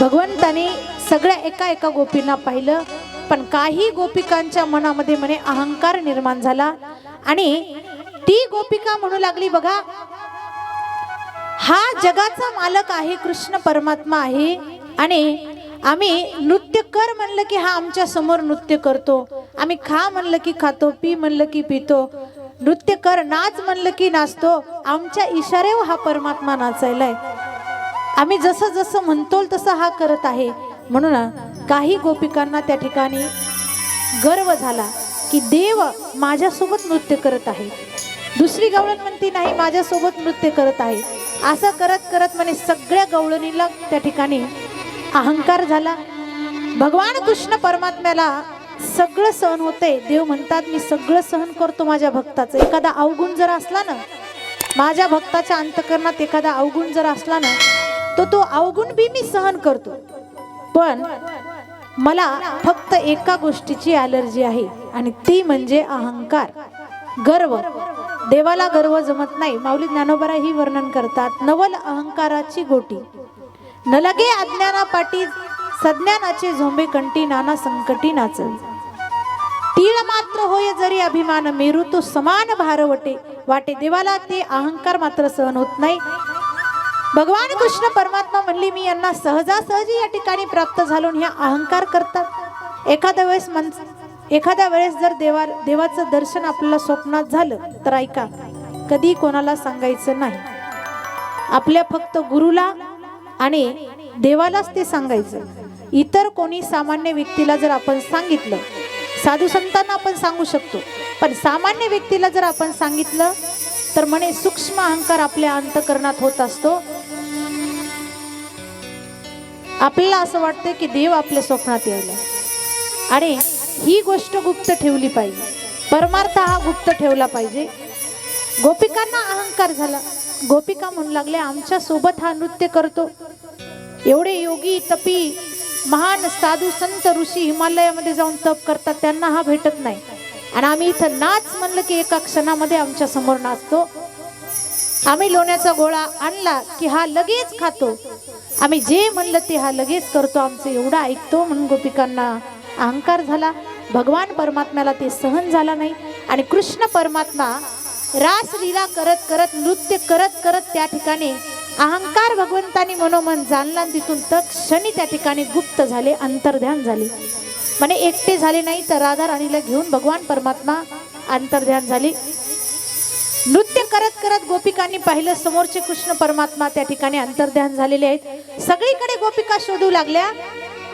भगवंताने सगळ्या एका एका गोपींना पाहिलं पण काही गोपिकांच्या मनामध्ये म्हणे अहंकार निर्माण झाला. आणि ती गोपिका म्हणू लागली बघा हा जगाचा मालक आहे कृष्ण परमात्मा आहे. आणि आम्ही नृत्य कर म्हणलं की हा आमच्यासमोर नृत्य करतो. आम्ही खा म्हणलं की खातो पी म्हणलं की पितो. नृत्य कर नाच म्हणलं की नाचतो. आमच्या इशारेवर हा परमात्मा नाचायलाय. आम्ही जसं जसं म्हणतो तसं हा करत आहे. म्हणून काही गोपिकांना त्या ठिकाणी गर्व झाला की देव माझ्यासोबत नृत्य करत आहे. दुसरी गवळण म्हणती नाही माझ्यासोबत नृत्य करत आहे. असं करत करत म्हणे सगळ्या गवळणीला त्या ठिकाणी अहंकार झाला. भगवान कृष्ण परमात्म्याला सगळं सहन होते देव म्हणतात मी सगळं सहन करतो माझ्या भक्ताचं. एखादा अवगुण जर असला ना माझ्या भक्ताच्या अंतकरणात एखादा अवगुण जर असला ना तो तो अवगुण बी मी सहन करतो. पण मला फक्त एका गोष्टीची ॲलर्जी आहे आणि ती म्हणजे अहंकार. गर्व. देवाला गर्व जमत नाही. माऊली ज्ञानोबरा ही वर्णन करतात नवल अहंकाराची गोटी. न लगे अज्ञानापाटी सज्ञानाचे झोंबे कंटी नाना संकटी नाचल तीळ मात्र होय जरी अभिमान मेरू तो समान भारवटे. वाटे देवाला ते अहंकार मात्र सहन होत नाही. भगवान कृष्ण परमात्मा म्हणली मी यांना सहजासहजी या ठिकाणी प्राप्त झालो ह्या अहंकार करतात. एखाद्या वेळेस मन एखाद्या वेळेस जर देवा देवाचं दर्शन आपल्याला स्वप्नात झालं तर ऐका कधी कोणाला सांगायचं नाही. आपल्या फक्त गुरुला आणि देवालाच ते सांगायचं. इतर कोणी सामान्य व्यक्तीला जर आपण सांगितलं साधू संतांना आपण सांगू शकतो पण सामान्य व्यक्तीला जर आपण सांगितलं तर म्हणे सूक्ष्म अहंकार आपल्या अंतकरणात होत असतो. आपल्याला असं वाटतं की देव आपल्या स्वप्नात यायला. आणि ही गोष्ट गुप्त ठेवली पाहिजे. परमार्थ हा गुप्त ठेवला पाहिजे. गोपिकांना अहंकार झाला. गोपिका म्हणू लागल्या आमच्यासोबत हा नृत्य करतो. एवढे योगी तपी महान साधू संत ऋषी हिमालयामध्ये जाऊन तप करतात. त्यांना हा भेटत नाही. आणि आम्ही इथं नाच म्हणलं की एका क्षणामध्ये आमच्यासमोर नाचतो. आम्ही लोण्याचा गोळा आणला की हा लगेच खातो. आम्ही जे म्हणलं ते हा लगेच करतो आमचं एवढं ऐकतो म्हणून गोपिकांना अहंकार झाला. भगवान परमात्म्याला ते सहन झाला नाही. आणि कृष्ण परमात्मा रासलीला करत करत नृत्य करत करत त्या ठिकाणी अहंकार भगवंतानी मनोमन जाणला तिथून तर क्षणी त्या ठिकाणी गुप्त झाले अंतर्ध्यान झाले. म्हणे एकटे झाले नाही तर राधा राणीला घेऊन भगवान परमात्मा अंतर्ध्यान झाले. नृत्य करत करत गोपिकांनी पाहिलं समोरचे कृष्ण परमात्मा त्या ठिकाणी अंतर्ध्यान झालेले आहेत. सगळीकडे गोपिका शोधू लागल्या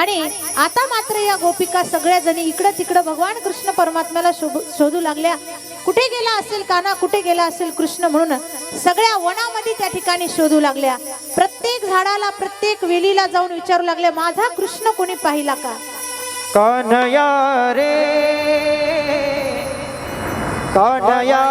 आणि आता मात्र या गोपिका सगळ्या जणी इकडं तिकडं भगवान कृष्ण परमात्म्याला शोधू शोधू लागल्या. कुठे गेला असेल काना कुठे गेला असेल कृष्ण म्हणून सगळ्या वनामध्ये त्या ठिकाणी शोधू लागल्या. प्रत्येक झाडाला प्रत्येक वेलीला जाऊन विचारू लागल्या माझा कृष्ण कोणी पाहिला का? कानया रे कानया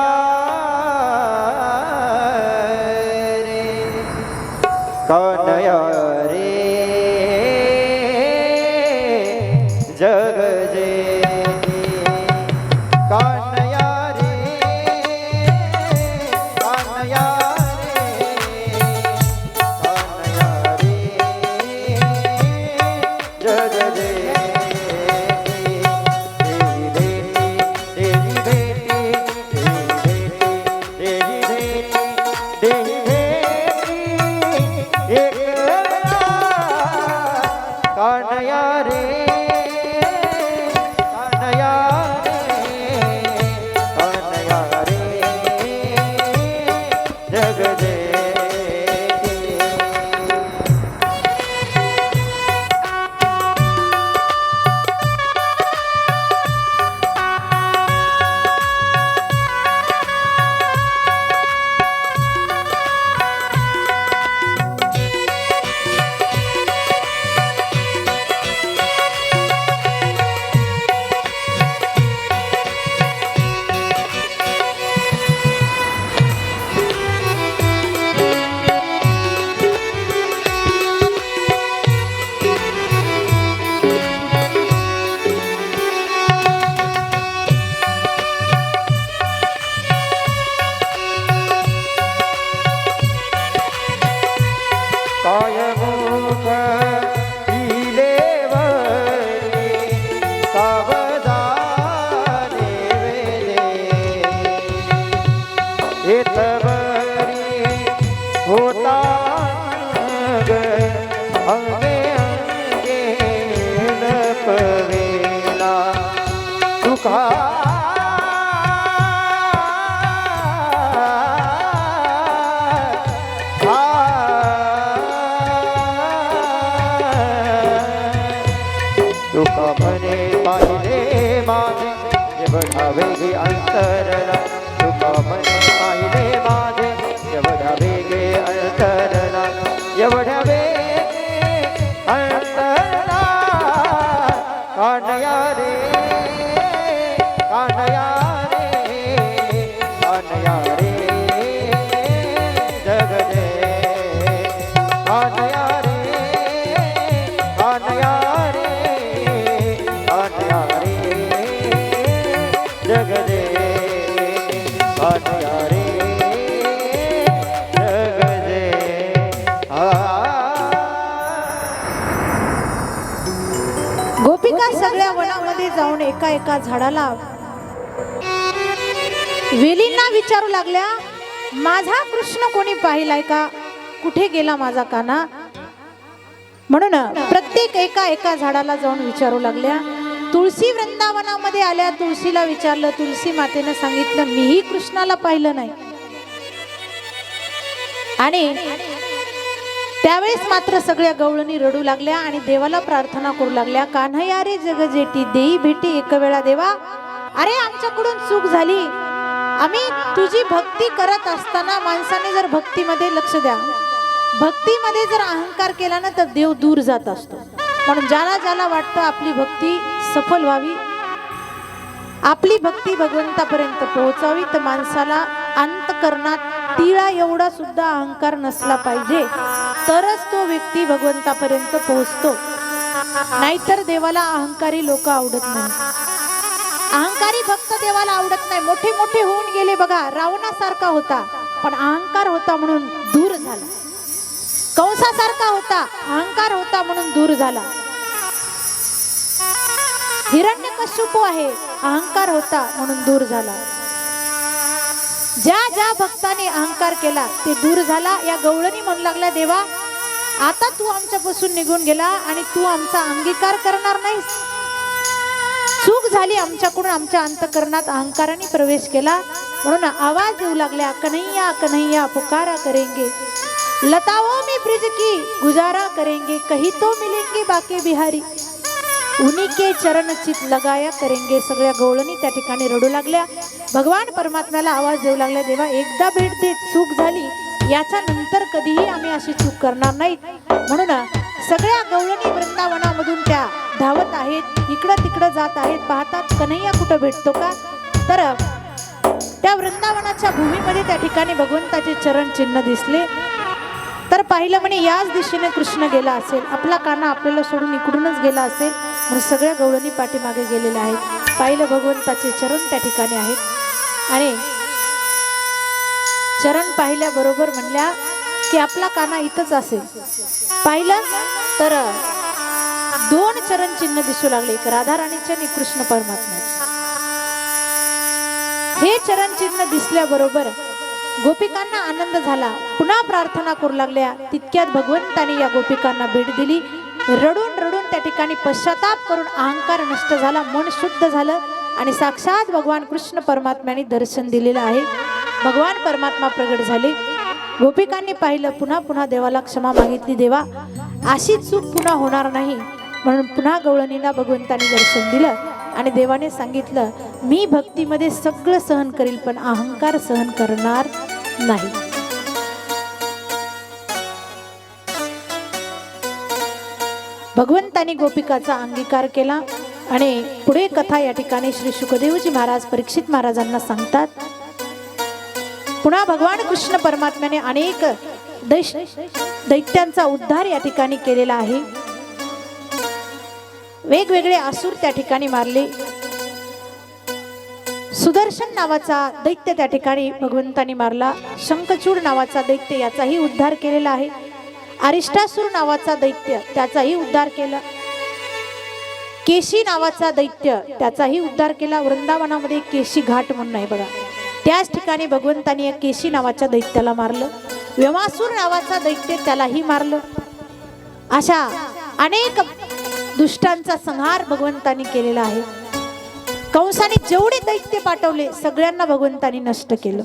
અંતરલા તું મને પાઈ जाऊन एका एका झाडाला वेलींना विचारू लागल्या माझा कृष्ण कोणी पाहिलाय का? कुठे गेला माझा काना? म्हणून प्रत्येक एका एका झाडाला जाऊन विचारू लागल्या. तुळशी वृंदावनामध्ये आल्या तुळशीला विचारलं तुळशी मातेनं सांगितलं मीही कृष्णाला पाहिलं नाही. आणि त्यावेळेस मात्र सगळ्या गवळणी रडू लागल्या आणि देवाला प्रार्थना करू लागल्या कान्हया रे जगजेटी देई भेटी एक वेळा देवा. अरे आमच्याकडून चूक झाली. आम्ही तुझी भक्ती करत असताना माणसाने जर भक्तीमध्ये लक्ष द्या. भक्तीमध्ये जर अहंकार केला ना तर देव दूर जात असतो. म्हणून ज्याला ज्याला वाटतं आपली भक्ती सफल व्हावी. आपली भक्ती भगवंतापर्यंत पोहोचावी. तर माणसाला अंतकरणात तिळा एवढा सुद्धा अहंकार नसला पाहिजे. तरच तो व्यक्ती भगवंतापर्यंत पोहोचतो. नाहीतर देवाला अहंकारी लोक आवडत नाही. अहंकारी भक्त देवाला आवडत नाही. मोठे मोठे होऊन गेले बघा रावणासारखा होता. पण अहंकार होता म्हणून दूर झाला. कंसासारखा होता अहंकार होता म्हणून दूर झाला. हिरण्य कश्यपू आहे अहंकार होता म्हणून दूर झाला. ज्या ज्या भक्ताने अहंकार केला ते दूर झाला. या गवळणी म्हणू लागल्या देवा आता तू आमच्यापासून निघून गेला आणि तू आमचा अंगीकार करणार नाहीस. चूक झाली आमच्याकडून आमच्या अंतकरणात अहंकाराने प्रवेश केला. म्हणून आवाज येऊ लागल्या कन्हैया कन्हैया पुकारा करेंगे. लताओं में ब्रिज की गुजारा करेंगे कही तो मिलेंगे बाकी बिहारी. उन्हीं के चरण चित लगाया करेंगे. सगळ्या गवळणी त्या ठिकाणी रडू लागल्या. भगवान परमात्म्याला आवाज देऊ लागला देवा एकदा भेट दे चूक झाली याच्या नंतर कधीही आम्ही अशी चूक करणार नाही. म्हणून सगळ्या गवळणी वृंदावनामधून त्या धावत आहेत इकडं तिकडं जात आहेत पाहतात कन्हैया कुठं भेटतो का? तर त्या वृंदावनाच्या भूमीमध्ये त्या ठिकाणी भगवंताचे चरण चिन्ह दिसले. तर पाहिलं म्हणे याच दिशेने कृष्ण गेला असेल आपला काना आपल्याला सोडून इकडूनच गेला असेल म्हणून सगळ्या गवळणी पाठीमागे गेलेल्या आहेत. पाहिलं भगवंताचे चरण त्या ठिकाणी आहेत. आणि चरण पाहिल्याबरोबर म्हणल्या की आपला काना इथंच असेल. पाहिलं तर दोन चरण चिन्ह दिसू लागले. एक राधा राणीचे आणि कृष्ण परमात्म्याचे. हे चरण चिन्ह दिसल्याबरोबर गोपिकांना आनंद झाला. पुन्हा प्रार्थना करू लागल्या. तितक्यात भगवंताने या गोपिकांना भेट दिली. रडून रडून त्या ठिकाणी पश्चाताप करून अहंकार नष्ट झाला. मन शुद्ध झालं. आणि साक्षात भगवान कृष्ण परमात्म्याने दर्शन दिलेलं आहे. भगवान परमात्मा प्रगट झाले. गोपिकांनी पाहिलं पुन्हा पुन्हा देवाला क्षमा मागितली देवा अशी चूक पुन्हा होणार नाही. म्हणून पुन्हा गवळणीला भगवंताने दर्शन दिलं आणि देवाने सांगितलं मी भक्तीमध्ये सगळं सहन करील पण अहंकार सहन करणार नाही. भगवंतानी गोपिकाचा अंगीकार केला. आणि पुढे कथा या ठिकाणी श्री सुखदेवजी महाराज परीक्षित महाराजांना सांगतात. पुन्हा भगवान कृष्ण परमात्म्याने अनेक दैश दैत्यांचा उद्धार या ठिकाणी केलेला आहे. वेगवेगळे आसूर त्या ठिकाणी मारले. सुदर्शन नावाचा दैत्य त्या ठिकाणी भगवंतानी मारला. शंखचूड नावाचा दैत्य याचाही उद्धार केलेला आहे. अरिष्टासूर नावाचा दैत्य त्याचाही उद्धार केला. केशी नावाचा दैत्य त्याचाही उद्धार केला वृंदावनामध्ये केशी घाट म्हणून आहे बघा. त्याच ठिकाणी भगवंतानी या केशी नावाच्या दैत्याला मारलं. व्यमासूर नावाचा दैत्य त्यालाही मारलं. अशा अनेक दुष्टांचा संहार भगवंतानी केलेला आहे. कंसाने जेवढे दैत्य पाठवले सगळ्यांना भगवंतानी नष्ट केलं.